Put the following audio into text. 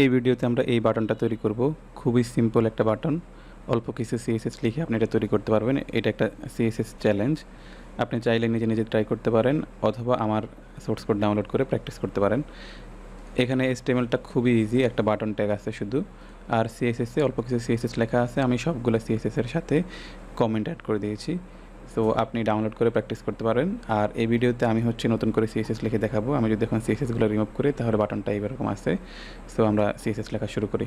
এই ভিডিওতে আমরা এই বাটনটা তৈরি করব। খুবই সিম্পল একটা বাটন। অল্প কিছু সিএসএস লিখে আপনি এটা তৈরি করতে পারবেন। এটা একটা সিএসএস চ্যালেঞ্জ আপনি চাইলে নিজে নিজে ট্রাই করতে পারেন অথবা আমার সোর্স কোড ডাউনলোড করে প্র্যাকটিস করতে পারেন। এখানে এসটিএমএলটা খুবই ইজি একটা বাটন ট্যাগ আছে শুধু। আর সিএসএসে অল্প কিছু সিএসএস লেখা আছে। আমি সবগুলো সিএসএসের সাথে কমেন্ট অ্যাড করে দিয়েছি। সো আপনি ডাউনলোড করে প্র্যাকটিস করতে পারেন। আর এই ভিডিওতে আমি হচ্ছে নতুন করে সিএসএস লিখে দেখাবো। আমি যদি এখন সিএসএসগুলো রিমুভ করি, তাহলে বাটনটা এইরকম আছে। সো আমরা সিএসএস লেখা শুরু করি।